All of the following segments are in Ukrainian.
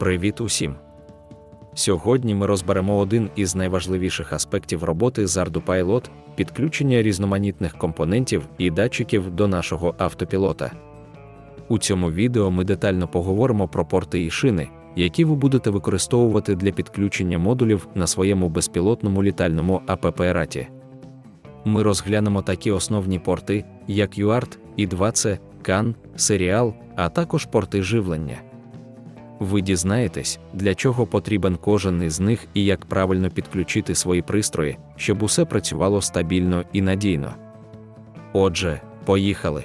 Привіт усім! Сьогодні ми розберемо один із найважливіших аспектів роботи з ArduPilot – підключення різноманітних компонентів і датчиків до нашого автопілота. У цьому відео ми детально поговоримо про порти і шини, які ви будете використовувати для підключення модулів на своєму безпілотному літальному АПП-раті. Ми розглянемо такі основні порти, як UART, I2C, CAN, Serial, а також порти живлення. Ви дізнаєтесь, для чого потрібен кожен із них і як правильно підключити свої пристрої, щоб усе працювало стабільно і надійно. Отже, поїхали.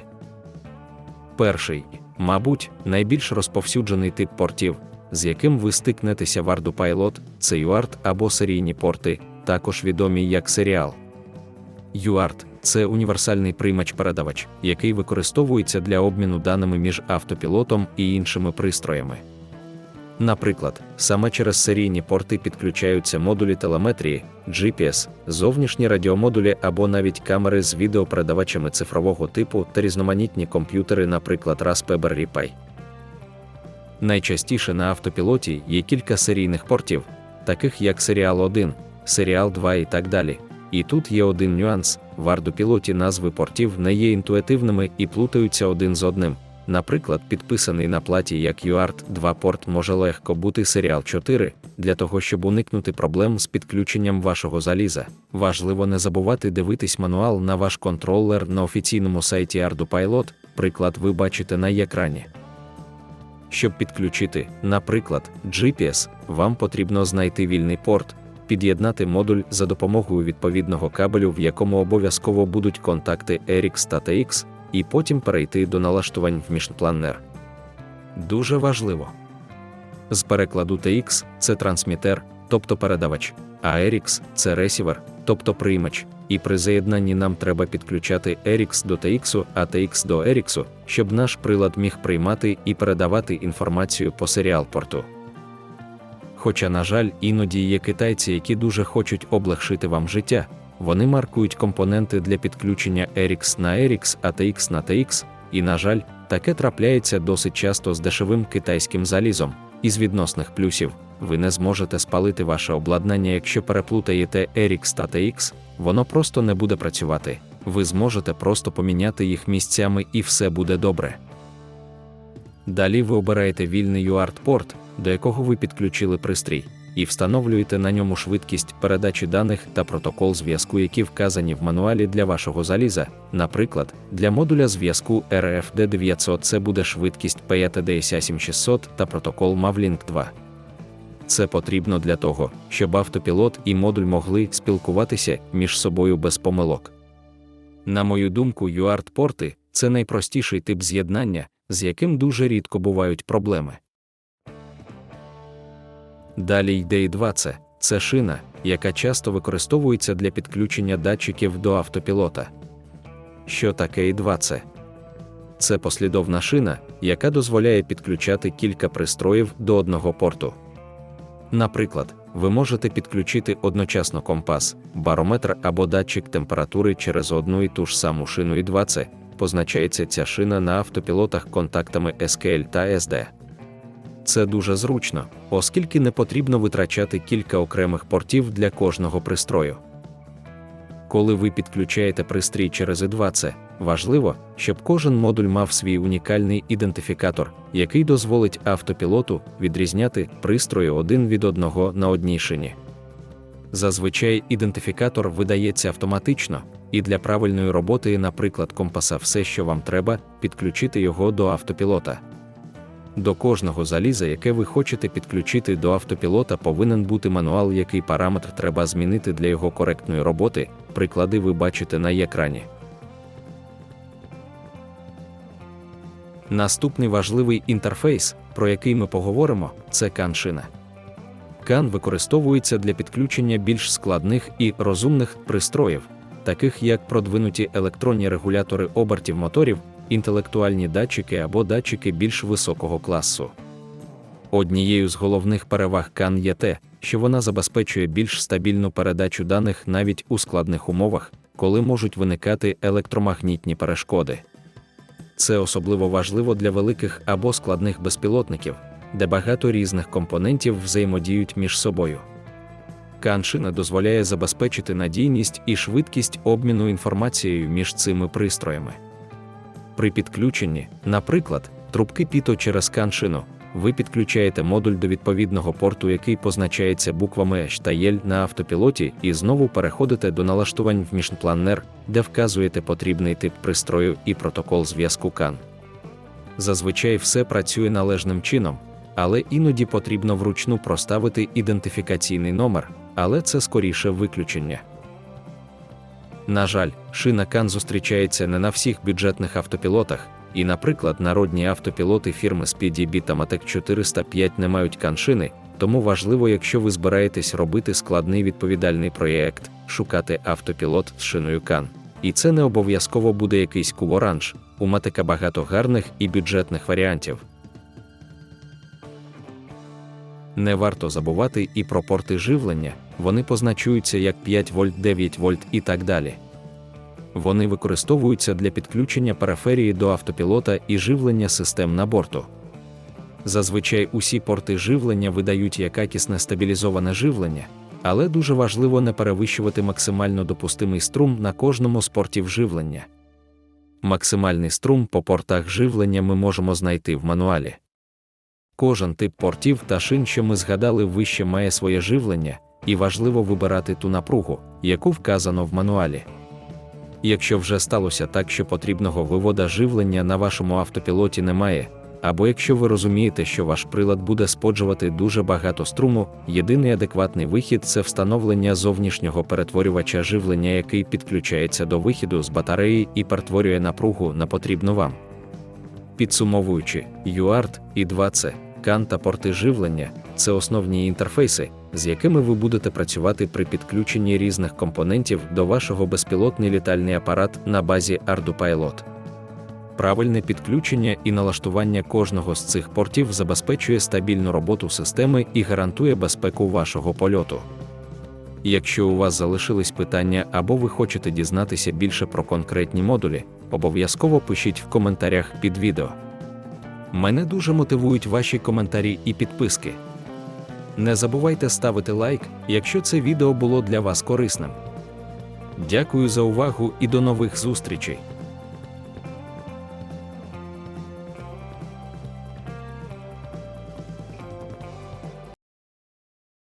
Перший, мабуть, найбільш розповсюджений тип портів, з яким ви стикнетеся в ArduPilot, це UART або серійні порти, також відомі як серіал. UART – це універсальний приймач-передавач, який використовується для обміну даними між автопілотом і іншими пристроями. Наприклад, саме через серійні порти підключаються модулі телеметрії, GPS, зовнішні радіомодулі або навіть камери з відеопередавачами цифрового типу та різноманітні комп'ютери, наприклад, Raspberry Pi. Найчастіше на автопілоті є кілька серійних портів, таких як Serial 1, Serial 2 і так далі. І тут є один нюанс: в ардопілоті назви портів не є інтуїтивними і плутаються один з одним. Наприклад, підписаний на платі як UART 2 порт може легко бути Serial 4, для того, щоб уникнути проблем з підключенням вашого заліза. Важливо не забувати дивитись мануал на ваш контролер на офіційному сайті ArduPilot, приклад ви бачите на екрані. Щоб підключити, наприклад, GPS, вам потрібно знайти вільний порт, під'єднати модуль за допомогою відповідного кабелю, в якому обов'язково будуть контакти RX та TX, і потім перейти до налаштувань в мішнпланер. Дуже важливо. З перекладу TX це трансмітер, тобто передавач, а RX це ресівер, тобто приймач, і при заєднанні нам треба підключати RX до TX, а TX до RX, щоб наш прилад міг приймати і передавати інформацію по серіал порту. Хоча, на жаль, іноді є китайці, які дуже хочуть облегшити вам життя, вони маркують компоненти для підключення RX на RX, а TX на TX, і, на жаль, таке трапляється досить часто з дешевим китайським залізом. Із відносних плюсів ви не зможете спалити ваше обладнання, якщо переплутаєте RX та TX, воно просто не буде працювати. Ви зможете просто поміняти їх місцями і все буде добре. Далі ви обираєте вільний UART-порт, до якого ви підключили пристрій, і встановлюєте на ньому швидкість передачі даних та протокол зв'язку, які вказані в мануалі для вашого заліза. Наприклад, для модуля зв'язку RFD 900 це буде швидкість PATDSA 7600 та протокол Mavlink 2. Це потрібно для того, щоб автопілот і модуль могли спілкуватися між собою без помилок. На мою думку, UART-порти це найпростіший тип з'єднання, з яким дуже рідко бувають проблеми. Далі йде і 2C – це шина, яка часто використовується для підключення датчиків до автопілота. Що таке і 2C? Це послідовна шина, яка дозволяє підключати кілька пристроїв до одного порту. Наприклад, ви можете підключити одночасно компас, барометр або датчик температури через одну і ту ж саму шину і 2C. Позначається ця шина на автопілотах контактами SQL та SD. Це дуже зручно, оскільки не потрібно витрачати кілька окремих портів для кожного пристрою. Коли ви підключаєте пристрій через І2C, важливо, щоб кожен модуль мав свій унікальний ідентифікатор, який дозволить автопілоту відрізняти пристрої один від одного на одній шині. Зазвичай ідентифікатор видається автоматично, і для правильної роботи, наприклад, компаса, все, що вам треба, підключити його до автопілота. До кожного заліза, яке ви хочете підключити до автопілота, повинен бути мануал, який параметр треба змінити для його коректної роботи. Приклади ви бачите на екрані. Наступний важливий інтерфейс, про який ми поговоримо, це CAN-шина. CAN використовується для підключення більш складних і розумних пристроїв, таких як продвинуті електронні регулятори обертів моторів, інтелектуальні датчики або датчики більш високого класу. Однією з головних переваг CAN є те, що вона забезпечує більш стабільну передачу даних навіть у складних умовах, коли можуть виникати електромагнітні перешкоди. Це особливо важливо для великих або складних безпілотників, де багато різних компонентів взаємодіють між собою. Каншина дозволяє забезпечити надійність і швидкість обміну інформацією між цими пристроями. При підключенні, наприклад, трубки піто через каншину, ви підключаєте модуль до відповідного порту, який позначається буквами H та L на автопілоті, і знову переходите до налаштувань в мішнпланер, де вказуєте потрібний тип пристрою і протокол зв'язку CAN. Зазвичай все працює належним чином, але іноді потрібно вручну проставити ідентифікаційний номер, але це скоріше виключення. На жаль, шина CAN зустрічається не на всіх бюджетних автопілотах, і, наприклад, народні автопілоти фірми SpeedyB та Matek 405 не мають каншини, тому важливо, якщо ви збираєтесь робити складний відповідальний проєкт, шукати автопілот з шиною CAN. І це не обов'язково буде якийсь куборанж, у Матека багато гарних і бюджетних варіантів. Не варто забувати і про порти живлення, вони позначуються як 5 вольт, 9 вольт і так далі. Вони використовуються для підключення периферії до автопілота і живлення систем на борту. Зазвичай усі порти живлення видають якісне стабілізоване живлення, але дуже важливо не перевищувати максимально допустимий струм на кожному з портів живлення. Максимальний струм по портах живлення ми можемо знайти в мануалі. Кожен тип портів та шин, що ми згадали вище, має своє живлення, і важливо вибирати ту напругу, яку вказано в мануалі. Якщо вже сталося так, що потрібного вивода живлення на вашому автопілоті немає, або якщо ви розумієте, що ваш прилад буде споджувати дуже багато струму, єдиний адекватний вихід це встановлення зовнішнього перетворювача живлення, який підключається до вихіду з батареї і перетворює напругу на потрібну вам. Підсумовуючи, UART і 2C, CAN та порти живлення це основні інтерфейси, з якими ви будете працювати при підключенні різних компонентів до вашого безпілотний літальний апарат на базі ArduPilot. Правильне підключення і налаштування кожного з цих портів забезпечує стабільну роботу системи і гарантує безпеку вашого польоту. Якщо у вас залишились питання або ви хочете дізнатися більше про конкретні модулі, обов'язково пишіть в коментарях під відео. Мене дуже мотивують ваші коментарі і підписки. Не забувайте ставити лайк, якщо це відео було для вас корисним. Дякую за увагу і до нових зустрічей!